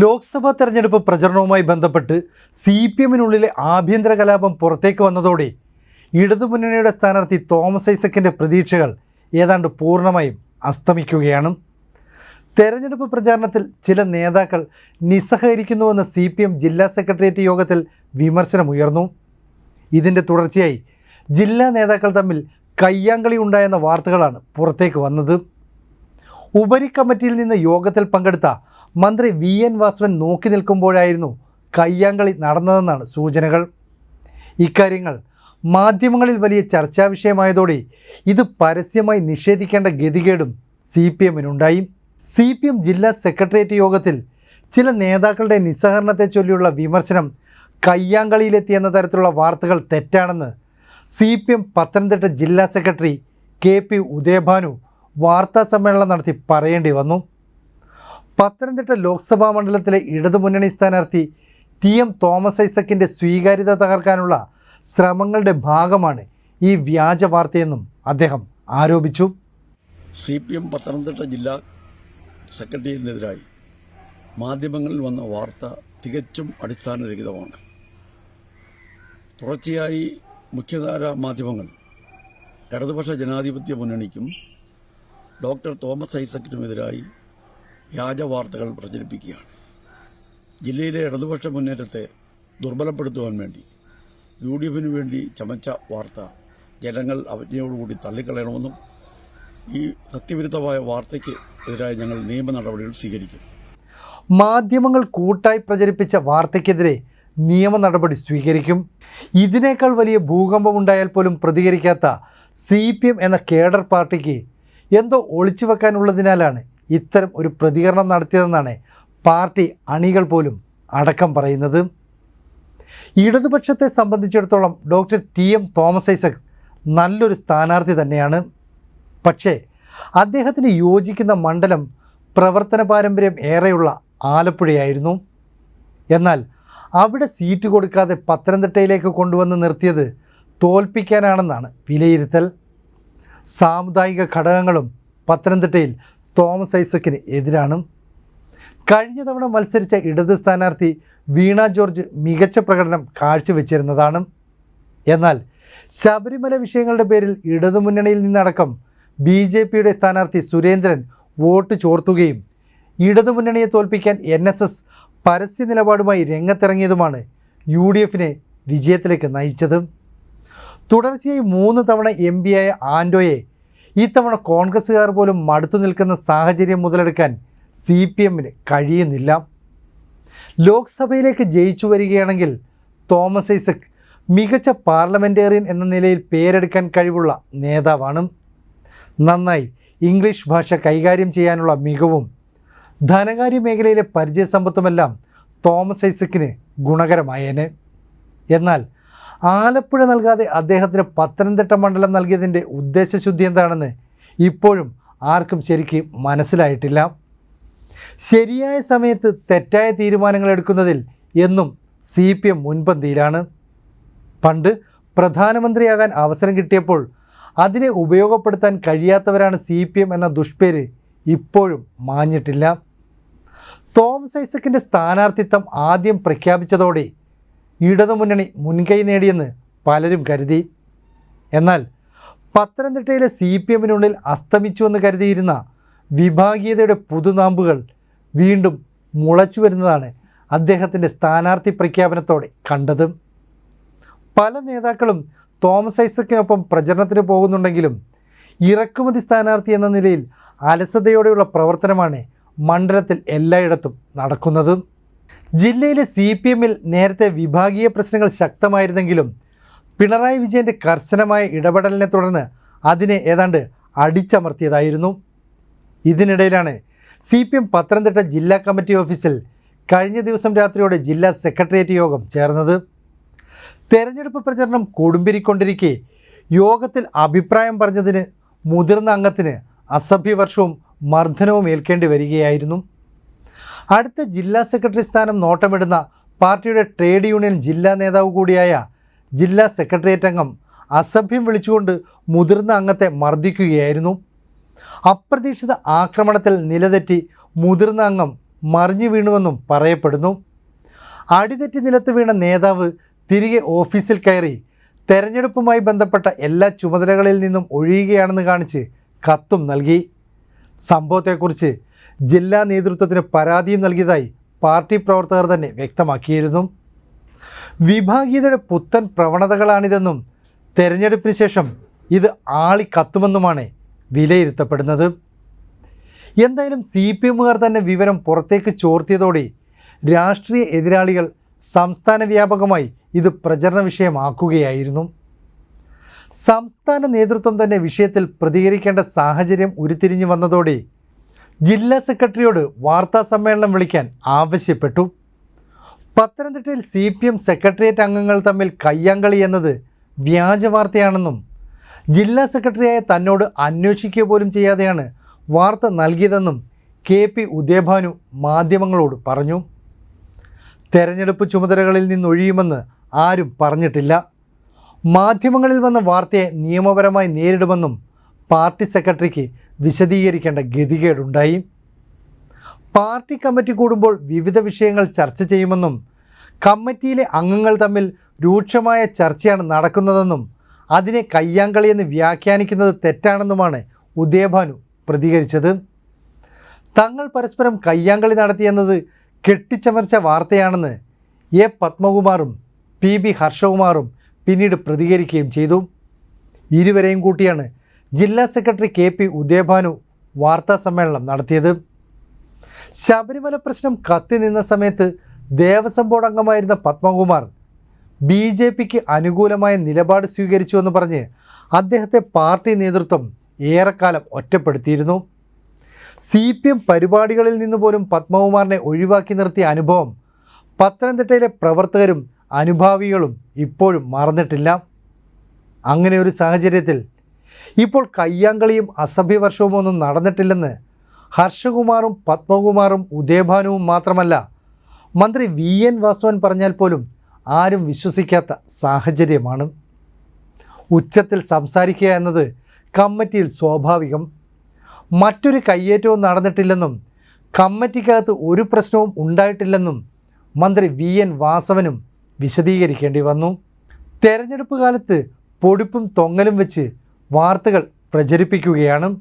ലോക്സഭാ തെരഞ്ഞെടുപ്പ് പ്രചരണവുമായി ബന്ധപ്പെട്ട് C P എമ്മിനുള്ളിലെ ആഭ്യന്തര കലാപം പുറത്തേക്ക് വന്നതോടെ ഇടതുമുന്നണിയുടെ സ്ഥാനാർത്ഥി തോമസ് ഐസക്കിന്റെ പ്രതീക്ഷകൾ ഏതാണ്ട് പൂർണമായും അസ്തമിക്കുകയാണ്. തെരഞ്ഞെടുപ്പ് പ്രചാരണത്തിൽ ചില നേതാക്കൾ നിസ്സഹകരിക്കുന്നുവെന്ന് സി പി എം ജില്ലാ സെക്രട്ടേറിയറ്റ് യോഗത്തിൽ വിമർശനമുയർന്നു ഇതിന്റെ തുടർച്ചയായി ജില്ലാ നേതാക്കൾ തമ്മിൽ കയ്യാങ്കളി ഉണ്ടായെന്ന വാർത്തകളാണ് പുറത്തേക്ക് വന്നത്. ഉപരി കമ്മിറ്റിയിൽ നിന്ന് യോഗത്തിൽ പങ്കെടുത്ത മന്ത്രി വി എൻ വാസവൻ നോക്കി നിൽക്കുമ്പോഴായിരുന്നു കയ്യാങ്കളി നടന്നതെന്നാണ് സൂചനകൾ. ഇക്കാര്യങ്ങൾ മാധ്യമങ്ങളിൽ വലിയ ചർച്ചാ വിഷയമായതോടെ ഇത് പരസ്യമായി നിഷേധിക്കേണ്ട ഗതികേടും സി പി എമ്മിനുണ്ടായി. സി പി എം ജില്ലാ സെക്രട്ടേറിയറ്റ് യോഗത്തിൽ ചില നേതാക്കളുടെ നിസ്സഹരണത്തെ ചൊല്ലിയുള്ള വിമർശനം കയ്യാങ്കളിയിലെത്തിയെന്ന തരത്തിലുള്ള വാർത്തകൾ തെറ്റാണെന്ന് സി പി എം പത്തനംതിട്ട ജില്ലാ സെക്രട്ടറി കെ പി ഉദയഭാനു വാർത്താ സമ്മേളനം നടത്തി പറയേണ്ടി വന്നു. പത്തനംതിട്ട ലോക്സഭാ മണ്ഡലത്തിലെ ഇടതുമുന്നണി സ്ഥാനാർത്ഥി ടി എം തോമസ് ഐസക്കിന്റെ സ്വീകാര്യത തകർക്കാനുള്ള ശ്രമങ്ങളുടെ ഭാഗമാണ് ഈ വ്യാജ വാർത്തയെന്നും അദ്ദേഹം ആരോപിച്ചു. സി പി എം പത്തനംതിട്ട ജില്ലാ സെക്രട്ടറിയെതിരായി മാധ്യമങ്ങളിൽ വന്ന വാർത്ത തികച്ചും അടിസ്ഥാനരഹിതമാണ്. തുടർച്ചയായി മുഖ്യധാര മാധ്യമങ്ങൾ ഇടതുപക്ഷ ജനാധിപത്യ മുന്നണിക്കും ഡോക്ടർ തോമസ് ഐസക്കിനുമെതിരായി വ്യാജ വാർത്തകൾ പ്രചരിപ്പിക്കുകയാണ്. ജില്ലയിലെ ഇടതുപക്ഷ മുന്നേറ്റത്തെ ദുർബലപ്പെടുത്തുവാൻ വേണ്ടി യു ഡി എഫിന് വേണ്ടി ചമച്ച വാർത്ത ജനങ്ങൾ അവജ്ഞയോടുകൂടി തള്ളിക്കളയണമെന്നും ഈ സത്യവിരുദ്ധമായ വാർത്തയ്ക്ക് എതിരായി ഞങ്ങൾ നിയമ നടപടികൾ സ്വീകരിക്കും. മാധ്യമങ്ങൾ കൂട്ടായി പ്രചരിപ്പിച്ച വാർത്തയ്ക്കെതിരെ നിയമ നടപടി സ്വീകരിക്കും. ഇതിനേക്കാൾ വലിയ ഭൂകമ്പമുണ്ടായാൽ പോലും പ്രതികരിക്കാത്ത സി പി എം എന്ന കേഡർ പാർട്ടിക്ക് എന്തോ ഒളിച്ചു വെക്കാനുള്ളതിനാലാണ് ഇത്തരം ഒരു പ്രതികരണം നടത്തിയതെന്നാണ് പാർട്ടി അണികൾ പോലും അടക്കം പറയുന്നത്. ഇടതുപക്ഷത്തെ സംബന്ധിച്ചിടത്തോളം doctor T M Thomas Isaac നല്ലൊരു സ്ഥാനാർത്ഥി തന്നെയാണ്. പക്ഷേ അദ്ദേഹത്തിന് യോജിക്കുന്ന മണ്ഡലം പ്രവർത്തന പാരമ്പര്യം ഏറെയുള്ള ആലപ്പുഴയായിരുന്നു. എന്നാൽ അവിടെ സീറ്റ് കൊടുക്കാതെ പത്തനംതിട്ടയിലേക്ക് കൊണ്ടുവന്ന് നിർത്തിയത് തോൽപ്പിക്കാനാണെന്നാണ് വിലയിരുത്തൽ. സാമുദായിക ഘടകങ്ങളും പത്തനംതിട്ടയിൽ തോമസ് ഐസക്കിന് എതിരാണ്. കഴിഞ്ഞ തവണ മത്സരിച്ച ഇടത് സ്ഥാനാർത്ഥി വീണ ജോർജ് മികച്ച പ്രകടനം കാഴ്ചവെച്ചിരുന്നതാണ്. എന്നാൽ ശബരിമല വിഷയങ്ങളുടെ പേരിൽ ഇടതുമുന്നണിയിൽ നിന്നടക്കം ബി ജെ പിയുടെ സ്ഥാനാർത്ഥി സുരേന്ദ്രൻ വോട്ട് ചോർത്തുകയും ഇടതുമുന്നണിയെ തോൽപ്പിക്കാൻ എൻ എസ് എസ് പരസ്യ നിലപാടുമായി രംഗത്തിറങ്ങിയതുമാണ് യു ഡി എഫിനെ വിജയത്തിലേക്ക് നയിച്ചത്. തുടർച്ചയായി മൂന്ന് തവണ എം പിയായ ആൻഡോയെ ഇത്തവണ കോൺഗ്രസ്സുകാർ പോലും മടുത്തു നിൽക്കുന്ന സാഹചര്യം മുതലെടുക്കാൻ സി പി എമ്മിന് കഴിയുന്നില്ല. ലോക്സഭയിലേക്ക് ജയിച്ചു വരികയാണെങ്കിൽ തോമസ് ഐസക് മികച്ച പാർലമെന്റേറിയൻ എന്ന നിലയിൽ പേരെടുക്കാൻ കഴിവുള്ള നേതാവാണ്. നന്നായി ഇംഗ്ലീഷ് ഭാഷ കൈകാര്യം ചെയ്യാനുള്ള മികവും ധനകാര്യ മേഖലയിലെ പരിചയസമ്പത്തുമെല്ലാം തോമസ് ഐസക്കിന് ഗുണകരമായേനെ. എന്നാൽ ആലപ്പുഴ നൽകാതെ അദ്ദേഹത്തിന് പത്തനംതിട്ട മണ്ഡലം നൽകിയതിന്റെ ഉദ്ദേശശുദ്ധി എന്താണെന്ന് ഇപ്പോഴും ആർക്കും ശരിക്ക് മനസ്സിലായിട്ടില്ല. ശരിയായ സമയത്ത് തെറ്റായ തീരുമാനങ്ങൾ എടുക്കുന്നതിൽ എന്നും സി പി എം മുൻപന്തിയിലാണ്. പണ്ട് പ്രധാനമന്ത്രിയാകാൻ അവസരം കിട്ടിയപ്പോൾ അതിനെ ഉപയോഗപ്പെടുത്താൻ കഴിയാത്തവരാണ് സി പി എം എന്ന ദുഷ്പേര് ഇപ്പോഴും മാഞ്ഞിട്ടില്ല. തോമസ് ഐസക്കിന്റെ സ്ഥാനാർത്ഥിത്വം ആദ്യം പ്രഖ്യാപിച്ചതോടെ ഇടതുമുന്നണി മുൻകൈ നേടിയെന്ന് പലരും കരുതി. എന്നാൽ പത്തനംതിട്ടയിലെ സി പി എമ്മിനുള്ളിൽ അസ്തമിച്ചുവെന്ന് കരുതിയിരുന്ന വിഭാഗീയതയുടെ പുതുനാമ്പുകൾ വീണ്ടും മുളച്ചു വരുന്നതാണ് അദ്ദേഹത്തിന്റെ സ്ഥാനാർത്ഥി പ്രഖ്യാപനത്തോടെ കണ്ടത്. പല നേതാക്കളും തോമസ് ഐസക്കിനൊപ്പം പ്രചരണത്തിന് പോകുന്നുണ്ടെങ്കിലും ഇറക്കുമതി സ്ഥാനാർത്ഥി എന്ന നിലയിൽ അലസതയോടെയുള്ള പ്രവർത്തനമാണ് മണ്ഡലത്തിൽ എല്ലായിടത്തും നടക്കുന്നത്. ജില്ലയിലെ സി പി എമ്മിൽ നേരത്തെ വിഭാഗീയ പ്രശ്നങ്ങൾ ശക്തമായിരുന്നെങ്കിലും പിണറായി വിജയന്റെ കർശനമായ ഇടപെടലിനെ തുടർന്ന് അതിനെ ഏതാണ്ട് അടിച്ചമർത്തിയതായിരുന്നു. ഇതിനിടയിലാണ് സി പി എം പത്തനംതിട്ട ജില്ലാ കമ്മിറ്റി ഓഫീസിൽ കഴിഞ്ഞ ദിവസം രാത്രിയോടെ ജില്ലാ സെക്രട്ടേറിയറ്റ് യോഗം ചേർന്നത്. തെരഞ്ഞെടുപ്പ് പ്രചരണം കൊടുമ്പിരിക്കൊണ്ടിരിക്കെ യോഗത്തിൽ അഭിപ്രായം പറഞ്ഞതിന് മുതിർന്ന അംഗത്തിന് അസഭ്യവർഷവും മർദ്ദനവും ഏൽക്കേണ്ടി വരികയായിരുന്നു. അടുത്ത ജില്ലാ സെക്രട്ടറി സ്ഥാനം നോട്ടമിടുന്ന പാർട്ടിയുടെ ട്രേഡ് യൂണിയൻ ജില്ലാ നേതാവ് കൂടിയായ ജില്ലാ സെക്രട്ടേറിയറ്റ് അംഗം അസഭ്യം വിളിച്ചുകൊണ്ട് മുതിർന്ന അംഗത്തെ മർദ്ദിക്കുകയായിരുന്നു. അപ്രതീക്ഷിത ആക്രമണത്തിൽ നിലതെറ്റി മുതിർന്ന അംഗം മറിഞ്ഞു വീണുവെന്നും പറയപ്പെടുന്നു. അടിതെറ്റി നിലത്ത് വീണ നേതാവ് തിരികെ ഓഫീസിൽ കയറി തെരഞ്ഞെടുപ്പുമായി ബന്ധപ്പെട്ട എല്ലാ ചുമതലകളിൽ നിന്നും ഒഴിയുകയാണെന്ന് കാണിച്ച് കത്തും നൽകി. സംഭവത്തെക്കുറിച്ച് ജില്ലാ നേതൃത്വത്തിന് പരാതിയും നൽകിയതായി പാർട്ടി പ്രവർത്തകർ തന്നെ വ്യക്തമാക്കിയിരുന്നു. വിഭാഗീയതയുടെ പുത്തൻ പ്രവണതകളാണിതെന്നും തെരഞ്ഞെടുപ്പിന് ശേഷം ഇത് ആളിക്കത്തുമെന്നുമാണ് വിലയിരുത്തപ്പെടുന്നത്. എന്തായാലും സി പി എമ്മുകാർ തന്നെ വിവരം പുറത്തേക്ക് ചോർത്തിയതോടെ രാഷ്ട്രീയ എതിരാളികൾ സംസ്ഥാന വ്യാപകമായി ഇത് പ്രചരണ വിഷയമാക്കുകയായിരുന്നു. സംസ്ഥാന നേതൃത്വം തന്നെ വിഷയത്തിൽ പ്രതികരിക്കേണ്ട സാഹചര്യം ഉരുത്തിരിഞ്ഞു വന്നതോടെ ജില്ലാ സെക്രട്ടറിയോട് വാർത്താ സമ്മേളനം വിളിക്കാൻ ആവശ്യപ്പെട്ടു. പത്തനംതിട്ടയിൽ സി പി എം സെക്രട്ടേറിയറ്റ് അംഗങ്ങൾ തമ്മിൽ കയ്യാങ്കളി എന്നത് വ്യാജ വാർത്തയാണെന്നും ജില്ലാ സെക്രട്ടറിയായ തന്നോട് അന്വേഷിക്കുക പോലും ചെയ്യാതെയാണ് വാർത്ത നൽകിയതെന്നും കെ പി ഉദയഭാനു മാധ്യമങ്ങളോട് പറഞ്ഞു. തെരഞ്ഞെടുപ്പ് ചുമതലകളിൽ നിന്നൊഴിയുമെന്ന് ആരും പറഞ്ഞിട്ടില്ല. മാധ്യമങ്ങളിൽ വന്ന വാർത്തയെ നിയമപരമായി നേരിടുമെന്നും പാർട്ടി സെക്രട്ടറിക്ക് വിശദീകരിക്കേണ്ട ഗതികേടുണ്ടായി. പാർട്ടി കമ്മിറ്റി കൂടുമ്പോൾ വിവിധ വിഷയങ്ങൾ ചർച്ച ചെയ്യുമെന്നും കമ്മിറ്റിയിലെ അംഗങ്ങൾ തമ്മിൽ രൂക്ഷമായ ചർച്ചയാണ് നടക്കുന്നതെന്നും അതിനെ കയ്യാങ്കളിയെന്ന് വ്യാഖ്യാനിക്കുന്നത് തെറ്റാണെന്നുമാണ് ഉദയഭാനു പ്രതികരിച്ചത്. തങ്ങൾ പരസ്പരം കയ്യാങ്കളി നടത്തിയെന്നത് കെട്ടിച്ചമർച്ച വാർത്തയാണെന്ന് എ പത്മകുമാറും പി ബി ഹർഷകുമാറും പിന്നീട് പ്രതികരിക്കുകയും ചെയ്തു. ഇരുവരെയും കൂട്ടിയാണ് ജില്ലാ സെക്രട്ടറി കെ പി ഉദയഭാനു വാർത്താ സമ്മേളനം നടത്തിയത്. ശബരിമല പ്രശ്നം കത്തി നിന്ന സമയത്ത് ദേവസ്വം ബോർഡ് അംഗമായിരുന്ന പത്മകുമാർ ബി ജെ പിക്ക് അനുകൂലമായ നിലപാട് സ്വീകരിച്ചുവെന്ന് പറഞ്ഞ് അദ്ദേഹത്തെ പാർട്ടി നേതൃത്വം ഏറെക്കാലം ഒറ്റപ്പെടുത്തിയിരുന്നു. സി പി എം പരിപാടികളിൽ നിന്ന് പോലും പത്മകുമാറിനെ ഒഴിവാക്കി നിർത്തിയ അനുഭവം പത്തനംതിട്ടയിലെ പ്രവർത്തകരും അനുഭാവികളും ഇപ്പോഴും മറന്നിട്ടില്ല. അങ്ങനെ ഒരു സാഹചര്യത്തിൽ ഇപ്പോൾ കയ്യാങ്കളിയും അസഭ്യവർഷവും ഒന്നും നടന്നിട്ടില്ലെന്ന് ഹർഷകുമാറും പത്മകുമാറും ഉദയഭാനുവും മാത്രമല്ല മന്ത്രി വി എൻ വാസവൻ പറഞ്ഞാൽ പോലും ആരും വിശ്വസിക്കാത്ത സാഹചര്യമാണ്. ഉച്ചത്തിൽ സംസാരിക്കുക എന്നത് കമ്മിറ്റിയിൽ സ്വാഭാവികം. മറ്റൊരു കയ്യേറ്റവും നടന്നിട്ടില്ലെന്നും കമ്മിറ്റിക്കകത്ത് ഒരു പ്രശ്നവും ഉണ്ടായിട്ടില്ലെന്നും മന്ത്രി വി എൻ വാസവനും വിശദീകരിക്കേണ്ടി വന്നു. തെരഞ്ഞെടുപ്പ് കാലത്ത് പൊടിപ്പും തൊങ്ങലും വെച്ച് വാർത്തകൾ പ്രചരിപ്പിക്കുകയാണ്.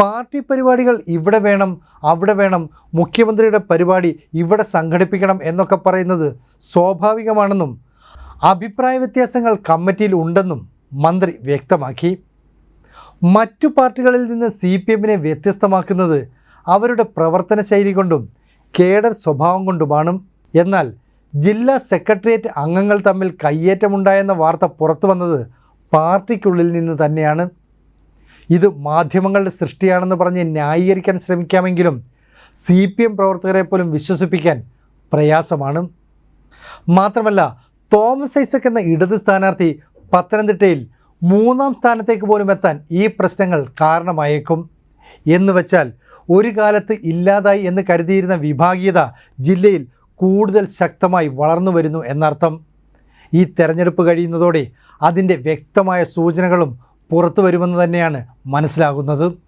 പാർട്ടി പരിപാടികൾ ഇവിടെ വേണം അവിടെ വേണം മുഖ്യമന്ത്രിയുടെ പരിപാടി ഇവിടെ സംഘടിപ്പിക്കണം എന്നൊക്കെ പറയുന്നത് സ്വാഭാവികമാണെന്നും അഭിപ്രായ വ്യത്യാസങ്ങൾ കമ്മിറ്റിയിൽ ഉണ്ടെന്നും മന്ത്രി വ്യക്തമാക്കി. മറ്റു പാർട്ടികളിൽ നിന്ന് സി പി എമ്മിനെ വ്യത്യസ്തമാക്കുന്നത് അവരുടെ പ്രവർത്തന ശൈലി കൊണ്ടും കേഡർ സ്വഭാവം കൊണ്ടുമാണ്. എന്നാൽ ജില്ലാ സെക്രട്ടേറിയറ്റ് അംഗങ്ങൾ തമ്മിൽ കയ്യേറ്റമുണ്ടായെന്ന വാർത്ത പുറത്തു വന്നത് പാർട്ടിക്കുള്ളിൽ നിന്ന് തന്നെയാണ്. ഇത് മാധ്യമങ്ങളുടെ സൃഷ്ടിയാണെന്ന് പറഞ്ഞ് ന്യായീകരിക്കാൻ ശ്രമിക്കാമെങ്കിലും സി പി എം പ്രവർത്തകരെ പോലും വിശ്വസിപ്പിക്കാൻ പ്രയാസമാണ്. മാത്രമല്ല തോമസ് ഐസക് എന്ന ഇടത് സ്ഥാനാർത്ഥി പത്തനംതിട്ടയിൽ മൂന്നാം സ്ഥാനത്തേക്ക് പോലും എത്താൻ ഈ പ്രശ്നങ്ങൾ കാരണമായേക്കും. എന്ന് വച്ചാൽ ഒരു കാലത്ത് ഇല്ലാതായി എന്ന് കരുതിയിരുന്ന വിഭാഗീയത ജില്ലയിൽ കൂടുതൽ ശക്തമായി വളർന്നു വരുന്നു എന്നർത്ഥം. ഈ തെരഞ്ഞെടുപ്പ് കഴിയുന്നതോടെ അതിന്റെ വ്യക്തമായ സൂചനകളും പുറത്തു വരുമെന്ന് തന്നെയാണ് മനസ്സിലാകുന്നത്.